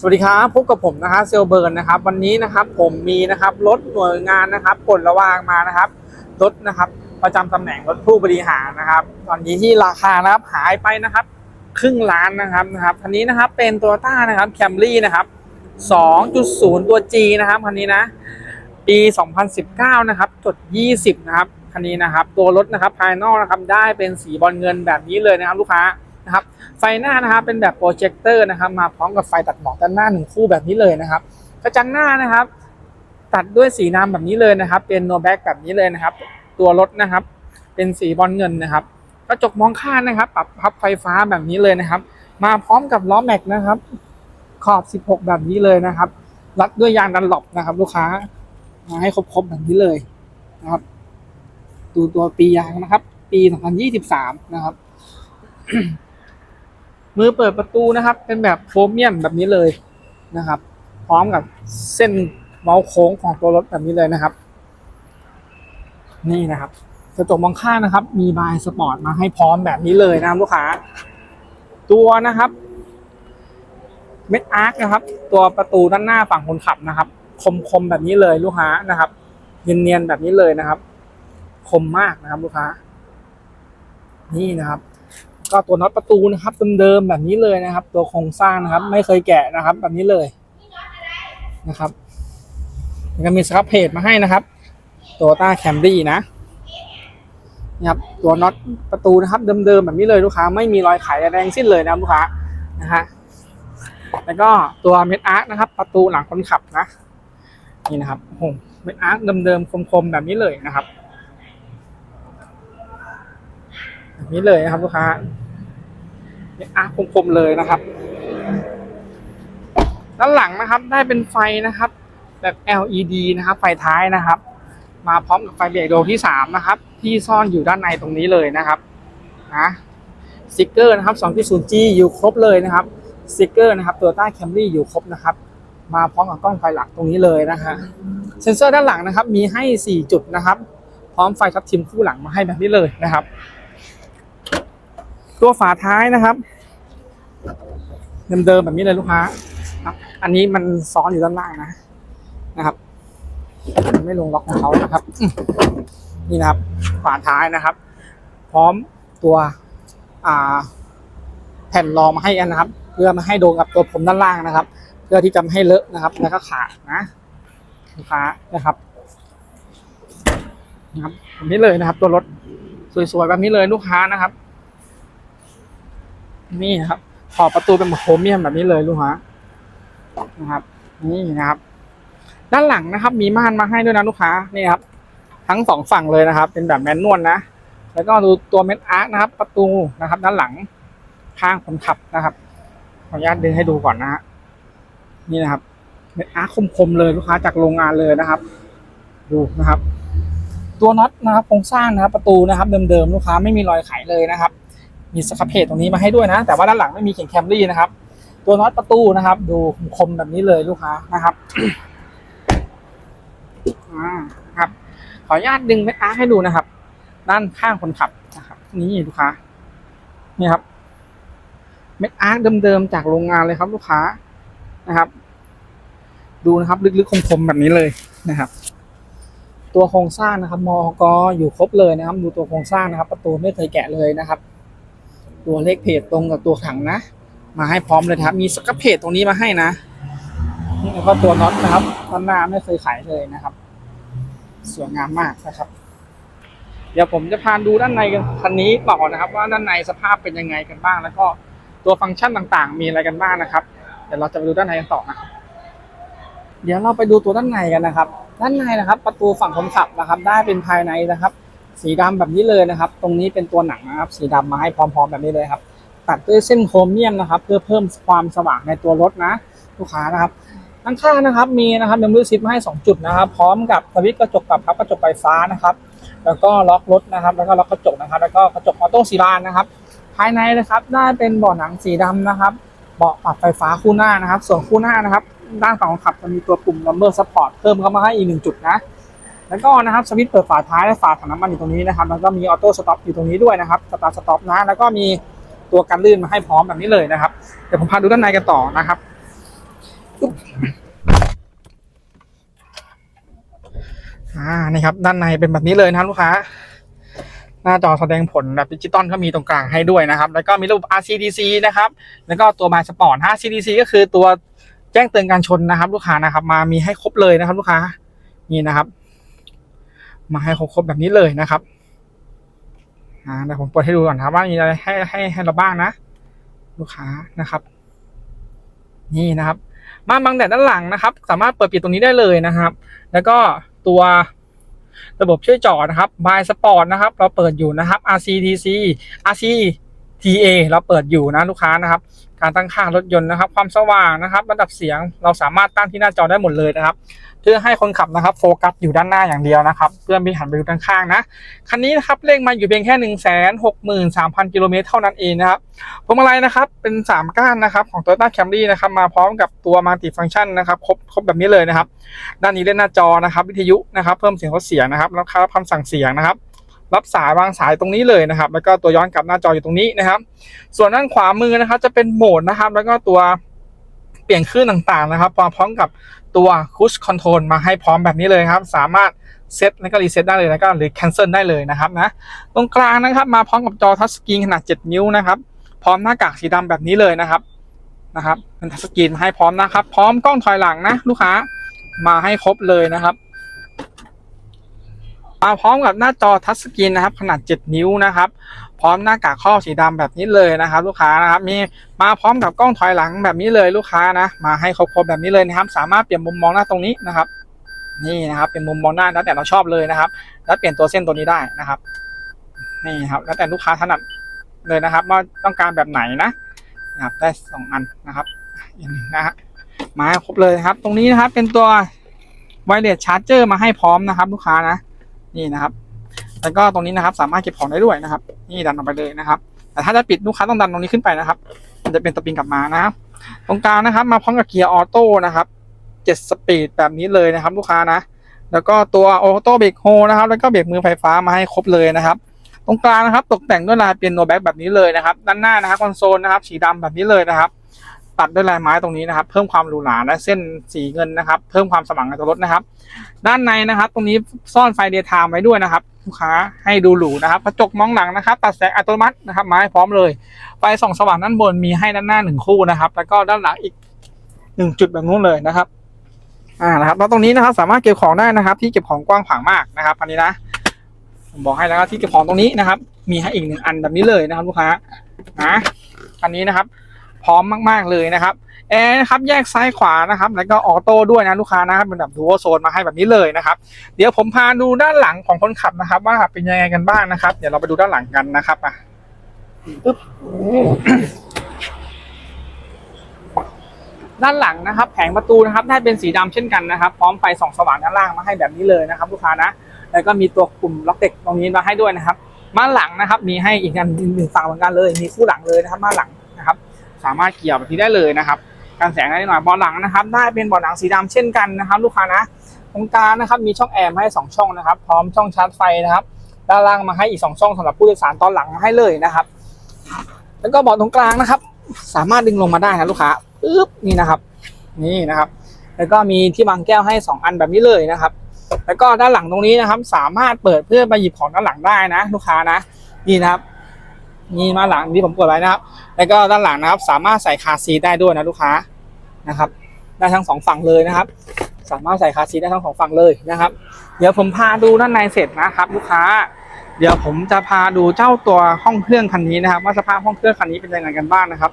สวัสดีครับพบกับผมนะครับเซลเบิร์นนะครับ วันนี้นะครับผมมีนะครับรถหน่วยงานนะครับผลระวางมานะครับรถนะครับ ประจำตำแหน่งรถผู้บริหารนะครับ ตอนนี้ที่ราคานะครับหายไปนะครับ ครึ่งล้านนะครับนะครับคันนี้นะครับเป็นโตโยต้านะครับแคมรี่นะครับ2.0 ตัว G นะครับคันนี้นะ ปี 2019 นะครับจด 20 นะครับคันนี้นะครับ ตัวรถนะครับภายนอกนะครับได้เป็นสีบอลเงินแบบนี้เลยนะครับลูกค้า นะครับไฟหน้านะครับเป็นแบบโปรเจคเตอร์นะครับมาพร้อมกับไฟตัดหมอกด้านหน้าหนึ่งคู่แบบนี้เลยนะครับกระจังหน้านะครับ ตัดด้วยสีน้ำแบบนี้เลยนะครับ เป็นโนแบ็กแบบนี้เลยนะครับ ตัวรถนะครับ เป็นสีบอลเงินนะครับกระจกมองข้างนะครับ ปรับพับไฟฟ้าแบบนี้เลยนะครับ มาพร้อมกับล้อแม็กนะครับ ขอบ 16 แบบนี้เลยนะครับ รัดด้วยยางดันหลบนะครับ ลูกค้า มาให้ครบๆแบบนี้เลยนะครับ ดูตัวปียางนะครับ ปี 2023 นะครับ มือเปิดประตูนะครับ เป็นแบบโครเมียมแบบนี้เลยนะครับ พร้อมกับเส้นเมาส์โค้งของตัวรถแบบนี้เลยนะครับ นี่นะครับกระจกมองข้างนะครับ มีบายสปอร์ตมาให้พร้อมแบบนี้เลยนะครับลูกค้า ตัวนะครับเม็ดอาร์คนะครับ ตัวประตูด้านหน้าฝั่งคนขับนะครับ คมๆแบบนี้เลยลูกค้านะครับ เนียนๆแบบนี้เลยนะครับ คมมากนะครับ ลูกค้า นี่นะครับ ก็ตัวน็อตประตูนะครับเดิมๆแบบนี้เลยนะครับ ตัวโครงสร้างนะครับ ไม่เคยแกะนะครับ แบบนี้เลยนะครับแล้วก็มีสครับเพจมาให้นะครับตัวต้าแคมรี่นะนะครับตัวน็อตประตูนะครับเดิมๆแบบนี้เลยลูกค้า ไม่มีรอยไขอะไรแรงสิ้นเลยนะครับลูกค้านะฮะแล้วก็ตัวเม็ดอาร์คนะครับ ประตูหลังคนขับนะ นี่นะครับโอ้โหเม็ดอาร์คเดิมๆคมๆแบบนี้เลยนะครับ แบบ นี้เลยนะครับลูกค้าเนี่ยอาร์คคมๆเลยนะครับ ด้านหลังนะครับได้เป็นไฟนะครับ แบบ LED นะครับ ไฟท้ายนะครับ มาพร้อมกับไฟเบรกดที่สามนะครับ ที่ซ่อนอยู่ด้านในตรงนี้เลยนะครับนะสติกเกอร์นะครับ 2.0G อยู่ครบเลยนะครับสติกเกอร์นะครับตัวต้าแคมรี่อยู่ครบนะครับ มาพร้อมกับกล้องไฟหลังตรงนี้เลยนะฮะเซ็นเซอร์ด้านหลังนะครับ มีให้ 4 จุดนะครับ พร้อมไฟทับทิมคู่หลังมาให้แบบนี้เลยนะครับ ตัวฝาท้ายนะครับเดิมๆแบบนี้เลยลูกค้าครับอันนี้มันซ้อนอยู่ด้านล่างนะนะครับไม่ลงล็อกของเขานะครับ นี่นะครับ ฝาท้ายนะครับ พร้อมตัวอ่าแผ่นรองมาให้กันนะครับ เพื่อมาให้โดนกับตัวผมด้านล่างนะครับ เพื่อที่จะไม่ให้เลอะนะครับ แล้วก็ขาดนะลูกค้านะครับนะครับแบบนี้เลยนะครับ ตัวรถสวยๆแบบนี้เลยลูกค้านะครับ นี่ครับขอบประตูเป็นโครเมียมแบบนี้เลยลูกค้านะครับ นี่นะครับ ด้านหลังนะครับ มีม่านมาให้ด้วยนะลูกค้านี่ครับ ทั้งสองฝั่งเลยนะครับ เป็นแบบแมนนวลนะแล้วก็ดูตัวเม็ดอาร์คนะครับ ประตูนะครับ ด้านหลังข้างคนขับนะครับขออนุญาตดึงให้ดูก่อนนะฮะนี่นะครับเม็ดอาร์คคมๆเลยลูกค้าจากโรงงานเลยนะครับ ดูนะครับ ตัวน็อตนะครับโครงสร้างนะครับ ประตูนะครับ เดิมๆลูกค้าไม่มีรอยไขเลยนะครับ มีสครับเพจตรงนี้มาให้ด้วยนะ แต่ว่าด้านหลังไม่มีเขียนแคมรี่นะครับ ตัวน็อตประตูนะครับ ดูคมแบบนี้เลยลูกค้านะครับอ่าครับ ขออนุญาตดึงเม็ดอาร์ให้ดูนะครับ ด้านข้างคนขับนะครับ นี่ลูกค้านี่ครับเม็ดอาร์เดิมๆจากโรงงานเลยครับ ลูกค้านะครับ ดูนะครับ ลึกๆคมๆแบบนี้เลยนะครับ ตัวโครงสร้างนะครับมอกอยู่ครบเลยนะครับ ดูตัวโครงสร้างนะครับ ประตูไม่เคยแกะเลยนะครับ ตัวเลขเพจตรงกับตัวถังนะ มาให้พร้อมเลยครับ มีสกับเพจตรงนี้มาให้นะแล้วก็ตัวน็อตนะครับด้านหน้าไม่เคยขายเลยนะครับ สวยงามมากนะครับ เดี๋ยวผมจะพาดูด้านในกันคันนี้ต่อนะครับ ว่าด้านในสภาพเป็นยังไงกันบ้าง แล้วก็ตัวฟังก์ชันต่างๆ มีอะไรกันบ้างนะครับ เดี๋ยวเราจะไปดูด้านในกันต่อนะครับ เดี๋ยวเราไปดูตัวด้านในกันนะครับ ด้านในนะครับ ประตูฝั่งคนขับนะครับ ได้เป็นภายในนะครับ สีดำแบบนี้เลยนะครับ ตรงนี้เป็นตัวหนังนะครับ สีดำมาให้พร้อม ๆ แบบนี้เลยครับ ตัดด้วยเส้นโครเมียมนะครับ เพื่อเพิ่มความสว่างในตัวรถนะ ลูกค้านะครับด้านข้างนะครับมีนะครับเมมโมรี่ซิปมาให้ 2 จุดนะครับ พร้อมกับสวิตช์กระจกปรับพับกระจกไฟฟ้านะครับ แล้วก็ล็อกรถนะครับ แล้วก็ล็อกกระจกนะครับ แล้วก็กระจกออโต้สีบานนะครับ ภายในนะครับได้เป็นเบาะหนังสีดำนะครับเบาะปรับไฟฟ้าคู่หน้านะครับ ส่วนคู่หน้านะครับ ด้านฝั่งคนขับจะมีตัวปุ่ม number support เพิ่มเข้ามาให้อีกหนึ่งจุดนะ แล้วก็นะครับสวิตช์เปิดฝาท้ายและฝาถังน้ำมันอยู่ตรงนี้นะครับแล้วก็มีออโต้สต็อปอยู่ตรงนี้ด้วยนะครับสตาร์สต็อปนะแล้วก็มีตัวกันลื่นมาให้พร้อมแบบนี้เลยนะครับเดี๋ยวผมพาดูด้านในกันต่อนะครับอ่านี่ครับด้านในเป็นแบบนี้เลยนะครับลูกค้า หน้าจอแสดงผลแบบดิจิตอลก็มีตรงกลางให้ด้วยนะครับ แล้วก็มีรูป RCDC นะครับ แล้วก็ตัวมาสปอร์ต rcdc ก็คือตัวแจ้งเตือนการชนนะครับ ลูกค้านะครับ มามีให้ครบเลยนะครับ ลูกค้านี่นะครับ มาให้ครบๆแบบนี้เลยนะครับอ่าเดี๋ยวผมเปิดให้ดูก่อนครับว่ามีอะไรให้ให้ให้เราบ้างนะ ลูกค้านะครับ นี่นะครับม่านบังแดดด้านหลังนะครับ สามารถเปิดปิดตรงนี้ได้เลยนะครับ แล้วก็ตัวระบบช่วยจอดนะครับ by sport นะครับ เราเปิดอยู่นะครับ RCTC RCTA เราเปิดอยู่นะลูกค้านะครับ การตั้งค่ารถยนต์นะครับ ความสว่างนะครับ ระดับเสียงเราสามารถตั้งที่หน้าจอได้หมดเลยนะครับ พื่อให้คนขับนะครับโฟกัสอยู่ด้านหน้าอย่างเดียวนะครับเพื่อไม่หันไปดูด้านข้างนะคันนี้นะครับเลขมาอยู่เพียงแค่หนึ่งแสนหกหมื่นสามพันกิโลเมตรเท่านั้นเองนะครับพวงมาลัยนะครับเป็นสามก้านนะครับของ Toyota Camry นะครับมาพร้อมกับตัวมัลติฟัง c t ชันนะครับครบครบแบบนี้เลยนะครับด้านนี้เล่นหน้าจอนะครับวิทยุนะครับเพิ่มเสียงลดเสียงนะครับแล้วรับคำสั่งเสียงนะครับรับสายวางสายตรงนี้เลยนะครับ แล้วก็ตัวย้อนกลับหน้าจออยู่ตรงนี้นะครับ ส่วนด้านขวามือนะครับจะเป็นโหมดนะครับ แล้วก็ตัวเปลี่ยนคลื่นต่างๆนะครับพร้อมกับ ตัวคูชคอนโทรลมาให้พร้อมแบบนี้เลยครับ สามารถเซตแล้วก็รีเซ็ตได้เลยแล้วก็หรือแคนเซิลได้เลยนะครับนะตรงกลางนะครับมาพร้อมกับจอทัชสกรีนขนาด 7 นิ้วนะครับพร้อมหน้ากากสีดำแบบนี้เลยนะครับนะครับเป็นทัชสกรีนให้พร้อมนะครับ พร้อมกล้องถอยหลังนะ ลูกค้ามาให้ครบเลยนะครับมาพร้อมกับหน้าจอทัชสกรีนนะครับ ขนาด 7 นิ้วนะครับ พร้อมหน้ากากข้อบสีดำแบบนี้เลยนะครับ ลูกค้านะครับมีมาพร้อมกับกล้องถอยหลังแบบนี้เลยลูกค้านะมาให้ครบๆแบบนี้เลยนะครับ สามารถเปลี่ยนมุมมองหน้าตรงนี้นะครับนี่นะครับเป็นมุมมองหน้าแล้วแต่เราชอบเลยนะครับ แล้วเปลี่ยนตัวเส้นตัวนี้ได้นะครับ นี่ครับ แล้วแต่ลูกค้าถนัดเลยนะครับ ว่าต้องการแบบไหนนะนะครับ ได้สองอันนะครับอย่างหนึ่งนะฮะมาครบเลยครับ ตรงนี้นะครับเป็นตัวไวเลสชาร์จเจอร์มาให้พร้อมนะครับ ลูกค้านะ นี่นะครับ แล้วก็ตรงนี้นะครับ สามารถเก็บของได้ด้วยนะครับ นี่ดันออกไปเลยนะครับ แต่ถ้าจะปิดลูกค้าต้องดันตรงนี้ขึ้นไปนะครับ มันจะเป็นตะปิงกลับมานะครับ ตรงกลางนะครับ มาพร้อมกับเกียร์ออโต้นะครับเจ็ดสปีดแบบนี้เลยนะครับ ลูกค้านะ แล้วก็ตัวออโต้เบรกโฮนะครับ แล้วก็เบรกมือไฟฟ้ามาให้ครบเลยนะครับตรงกลางนะครับตกแต่งด้วยลายเปียโนแบ็กแบบนี้เลยนะครับ ด้านหน้านะครับคอนโซลนะครับ สีดำแบบนี้เลยนะครับ ตัดด้วยลายไม้ตรงนี้นะครับ เพิ่มความหรูหราและเส้นสีเงินนะครับ เพิ่มความสว่างในตัวรถนะครับ ด้านในนะครับ ตรงนี้ซ่อนไฟเดย์ไทม์ไว้ด้วยนะครับ ลูกค้าให้ดูหรูนะครับกระจกมองหลังนะครับ ตัดแสงอัตโนมัตินะครับมาให้พร้อมเลยไฟส่องสว่างด้านบนมีให้ด้านหน้าหนึ่งคู่นะครับ แล้วก็ด้านหลังอีกหนึ่งจุดแบบนู้นเลยนะครับอ่านะครับแล้วตรงนี้นะครับสามารถเก็บของได้นะครับ ที่เก็บของกว้างขวางมากนะครับอันนี้นะผมบอกให้แล้วที่เก็บของตรงนี้นะครับ มีให้อีกหนึ่งอันแบบนี้เลยนะครับ ลูกค้านะอันนี้นะครับ พร้อมมาก ๆ เลยนะครับแอร์นะครับแยกซ้ายขวานะครับ แล้วก็ออโต้ด้วยนะลูกค้านะครับเป็นแบบดูโอโซนมาให้แบบนี้เลยนะครับ เดี๋ยวผมพาดูด้านหลังของคนขับนะครับ ว่าเป็นยังไงกันบ้างนะครับ เดี๋ยวเราไปดูด้านหลังกันนะครับอะปึ๊บด้านหลังนะครับ แผงประตูนะครับได้เป็นสีดำเช่นกันนะครับ พร้อมไฟส่องสว่างด้านล่างมาให้แบบนี้เลยนะครับ ลูกค้านะ แล้วก็มีตัวปุ่มล็อกเด็กตรงนี้มาให้ด้วยนะครับม่านหลังนะครับ มีให้อีกอันหนึ่งฝั่งเหมือนกันเลย มีคู่หลังเลยนะครับม่านหลัง สามารถเกี่ยวแบบนี้ได้เลยนะครับการแสงได้หน่อยเบาะหลังนะครับ ได้เป็นเบาะหนังสีดำเช่นกันนะครับ ลูกค้านะตรงกลางนะครับมีช่องแอร์มาให้สองช่องนะครับ พร้อมช่องชาร์จไฟนะครับด้านล่างมาให้อีกสองช่องสำหรับผู้โดยสารตอนหลังมาให้เลยนะครับ แล้วก็บาะตรงกลางนะครับ สามารถดึงลงมาได้นะลูกค้าปึ๊บนี่นะครับ นี่นะครับ แล้วก็มีที่วางแก้วให้สองอันแบบนี้เลยนะครับ แล้วก็ด้านหลังตรงนี้นะครับ สามารถเปิดเพื่อไปหยิบของด้านหลังได้นะ ลูกค้านะนี่นะครับ นี่มาหลังที่ผมเปิดไว้นะครับ แล้วก็ด้านหลังนะครับ สามารถใส่คาร์ซีได้ด้วยนะลูกค้านะครับ ได้ทั้งสองฝั่งเลยนะครับ สามารถใส่คาร์ซีได้ทั้งสองฝั่งเลยนะครับ เดี๋ยวผมพาดูด้านในเสร็จนะครับ ลูกค้า เดี๋ยวผมจะพาดูเจ้าตัวห้องเครื่องคันนี้นะครับ ว่าสภาพห้องเครื่องคันนี้เป็นยังไงกันบ้างนะครับ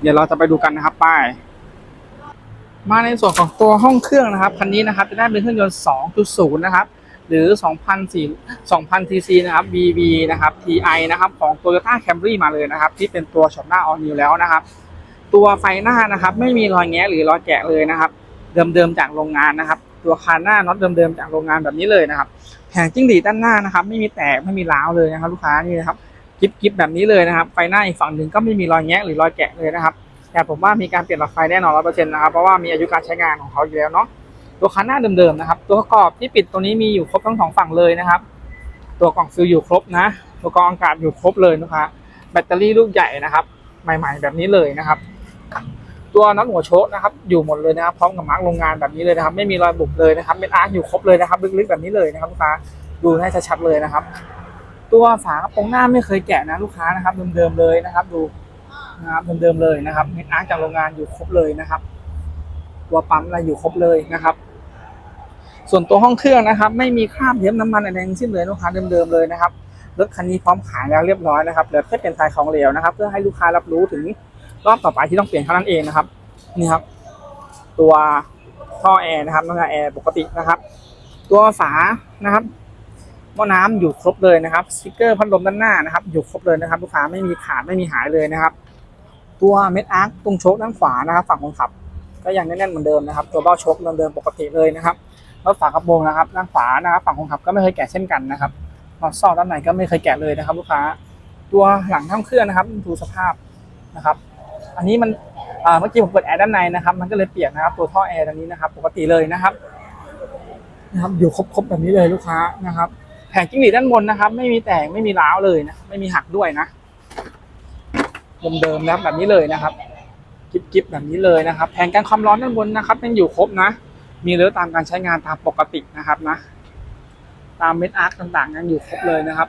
เดี๋ยวเราจะไปดูกันนะครับไป้ายมาในส่วนของตัวห้องเครื่องนะครับคันนี้นะครับจะได้เป็นเครื่องยนต์ 2.0 นะครับ หรือ 2,004 2,000 cc นะครับ VV นะครับ TI นะครับของ Toyota Camry มาเลยนะครับ ที่เป็นตัวช็อปหน้า All New แล้วนะครับ ตัวไฟหน้านะครับ ไม่มีรอยแงะหรือรอยแกะเลยนะครับ เดิมๆจากโรงงานนะครับ ตัวคานหน้าน็อตเดิมๆจากโรงงานแบบนี้เลยนะครับแผงจิ้งหรีดด้านหน้านะครับ ไม่มีแตกไม่มีร้าวเลยนะครับ ลูกค้านี่นะครับกิ๊บๆแบบนี้เลยนะครับ ไฟหน้าอีกฝั่งหนึ่งก็ไม่มีรอยแงะหรือรอยแกะเลยนะครับ แต่ผมว่ามีการเปลี่ยนหลอดไฟแน่นอนร้อยเปอร์เซ็นต์นะครับ เพราะว่ามีอายุการใช้งานของเขาอยู่แล้วเนาะ ตัวคันหน้าเดิมๆนะครับ ตัวประกอบที่ปิดตัวนี้มีอยู่ครบทั้งสองฝั่งเลยนะครับ ตัวกล่องฟิลอยู่ครบนะตัวกรองอากาศอยู่ครบเลยนะคะแบตเตอรี่ลูกใหญ่นะครับ ใหม่ ๆ แบบนี้เลยนะครับ ตัวน็อตหัวโชคนะครับ อยู่หมดเลยนะครับพร้อมกับมาร์กโรงงานแบบนี้เลยนะครับ ไม่มีรอยบุบเลยนะครับเม็ดอาร์คอยู่ครบเลยนะครับ ลึกๆแบบนี้เลยนะครับลูกค้าดูให้ชัดๆเลยนะครับ ตัวฝากระโปรงหน้าไม่เคยแกะนะลูกค้านะครับเดิมๆเลยนะครับ ดูนะครับเดิมๆเลยนะครับเม็ดอาร์คจากโรงงานอยู่ครบเลยนะครับตัวปั๊มอะไรอยู่ครบเลยนะครับ ส่วนตัวห้องเครื่องนะครับ ไม่มีคราบเยิ้มน้ำมันอะไรทั้งสิ้นเลยลูกค้าเดิมๆเลยนะครับรถคันนี้พร้อมขายแล้วเรียบร้อยนะครับเหลือแค่เป็นทายของเหลวนะครับ เพื่อให้ลูกค้ารับรู้ถึงรอบต่อไปที่ต้องเปลี่ยนเท่านั้นเองนะครับนี่ครับ ตัวท่อแอร์นะครับน้ำแอร์ปกตินะครับ ตัวฝานะครับหม้อน้ำอยู่ครบเลยนะครับสติกเกอร์พัดลมด้านหน้านะครับ อยู่ครบเลยนะครับ ลูกค้าไม่มีขาดไม่มีหายเลยนะครับ ตัวเม็ดอาร์คตรงโชคด้านขวานะครับ ฝั่งคนขับ ก็ยังแน่นๆเหมือนเดิมนะครับ ตัวเบ้าโชคเดิมๆปกติเลยนะครับ แล้วฝากระโปรงนะครับด้านขวานะครับฝั่งคนขับก็ไม่เคยแกะเช่นกันนะครับน็อตซอกด้านในก็ไม่เคยแกะเลยนะครับ ลูกค้า ตัวหลังทั้งเครื่องนะครับดูสภาพนะครับ อันนี้มันเมื่อกี้ผมเปิดแอร์ด้านในนะครับ มันก็เลยเปียกนะครับ ตัวท่อแอร์ตรงนี้นะครับ ปกติเลยนะครับนะครับอยู่ครบๆแบบนี้เลยลูกค้านะครับ แผงจิ้งหรีดด้านบนนะครับ ไม่มีแตกไม่มีร้าวเลยนะไม่มีหักด้วยนะเดิมๆนะครับแบบนี้เลยนะครับกิ๊บๆแบบนี้เลยนะครับแผงกันความร้อนด้านบนนะครับยังอยู่ครบนะ มีเลือตามการใช้งานตามปกตินะครับนะ ตามเม็ดอาร์คต่างๆยังอยู่ครบเลยนะครับ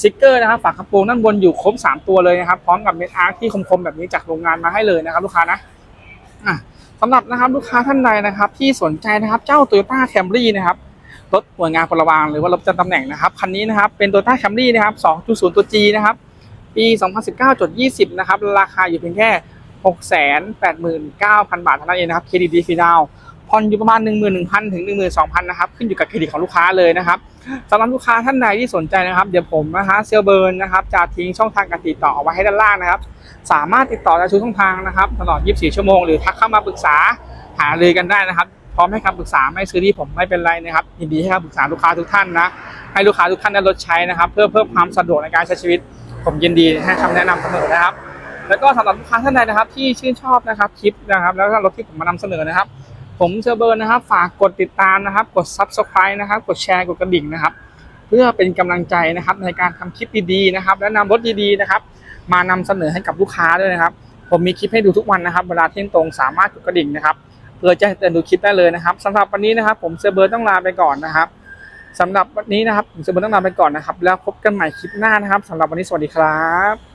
สติกเกอร์นะครับฝากระโปรงด้านบนอยู่ครบสามตัวเลยนะครับ พร้อมกับเม็ดอาร์คที่คมๆแบบนี้จากโรงงานมาให้เลยนะครับ ลูกค้านะสำหรับนะครับลูกค้าท่านใดนะครับ ที่สนใจนะครับเจ้า Toyota Camry นะครับรถหน่วยงานพลวางหรือว่ารถประจำตำแหน่งนะครับคันนี้นะครับเป็น Toyota Camry นะครับ 2.0 ตัว G นะครับปี 2019.20 นะครับ ราคาอยู่เพียงแค่ 689,000 บาทเท่านั้นเองนะครับเครดิตดีฟรีดาวน์ ผ่อนอยู่ประมาณ 11,000 ถึง 12,000 นะครับ ขึ้นอยู่กับเครดิตของลูกค้าเลยนะครับสำหรับลูกค้าท่านใดที่สนใจนะครับ เดี๋ยวผมนะฮะเซลเบิร์นนะครับจะทิ้งช่องทางการติดต่อเอาไว้ให้ด้านล่างนะครับ สามารถติดต่อได้ทุกช่องทางนะครับ ตลอด 24 ชั่วโมงหรือทักเข้ามาปรึกษาหารือกันได้นะครับ พร้อมให้คำปรึกษาไม่ซื้อที่ผมไม่เป็นไรนะครับยินดีให้คำปรึกษาลูกค้าทุกท่านนะให้ลูกค้าทุกท่านได้ลดใช้นะครับ เพื่อเพิ่มความสะดวกในการใช้ชีวิต ผมยินดีให้คำแนะนำเสมอนะครับ แล้วก็สำหรับลูกค้าท่านใดนะครับ ที่ชื่นชอบนะครับคลิปนะครับ แล้วก็รถที่ผมมานำเสนอนะครับ ผมเชอร์เบิร์นนะครับ ฝากกดติดตามนะครับ กด subscribe นะครับ กดแชร์กดกระดิ่งนะครับ เพื่อเป็นกำลังใจนะครับในการทำคลิปดีๆนะครับ และนำรถดีๆนะครับ มานำเสนอให้กับลูกค้าด้วยนะครับ ผมมีคลิปให้ดูทุกวันนะครับ เวลาเที่ยงตรงสามารถกดกระดิ่งนะครับเพื่อแจ้งเตือนดูคลิปได้เลยนะครับสำหรับวันนี้นะครับ ผมเซอร์เบิร์นต้องลาไปก่อนนะครับสำหรับวันนี้นะครับผมเซอร์เบิร์นต้องลาไปก่อนนะครับ แล้วพบกันใหม่คลิปหน้านะครับสำหรับวันนี้สวัสดีครับ